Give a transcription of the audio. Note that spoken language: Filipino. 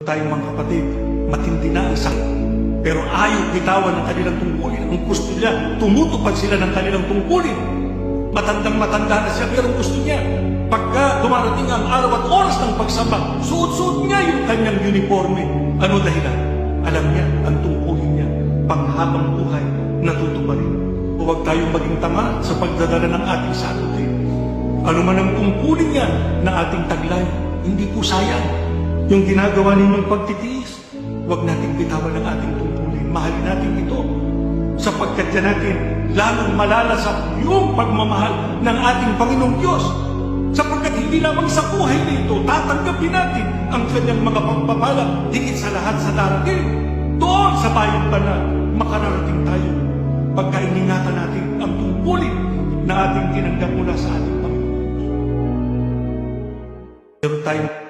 tayo mga kapatid, matindi na ang. Pero ayaw bitawan ng kanilang tungkulin. Ang gusto niya, tumutupad sila ng kanilang tungkulin. Matandang matanda na siya, pero gusto niya. Pagka dumarating ang araw at oras ng pagsamba, suot-suot niya yung kanyang uniforme. Ano dahilan? Alam niya, ang tungkulin niya, panghabang buhay, natutuparin. Huwag tayong maging tama sa pagdadala ng ating sagutin. Ano man ang tungkulin niya na ating taglay, hindi po sayang. Yung ginagawa ninyong pagtitiis, huwag nating bitawan ang ating tungkulin. Mahalin natin ito. Sapagkat yan natin, lalong malalasap yung pagmamahal ng ating Panginoong Diyos. Sapagkat hindi lamang sa buhay nito, tatanggapin natin ang kanyang mga pagpapala, higit sa lahat sa darating. Doon sa bayang banal, makararating tayo. Pagka iningatan natin ang tungkulin na ating tinanggap mula sa ating Panginoon. Meron tayong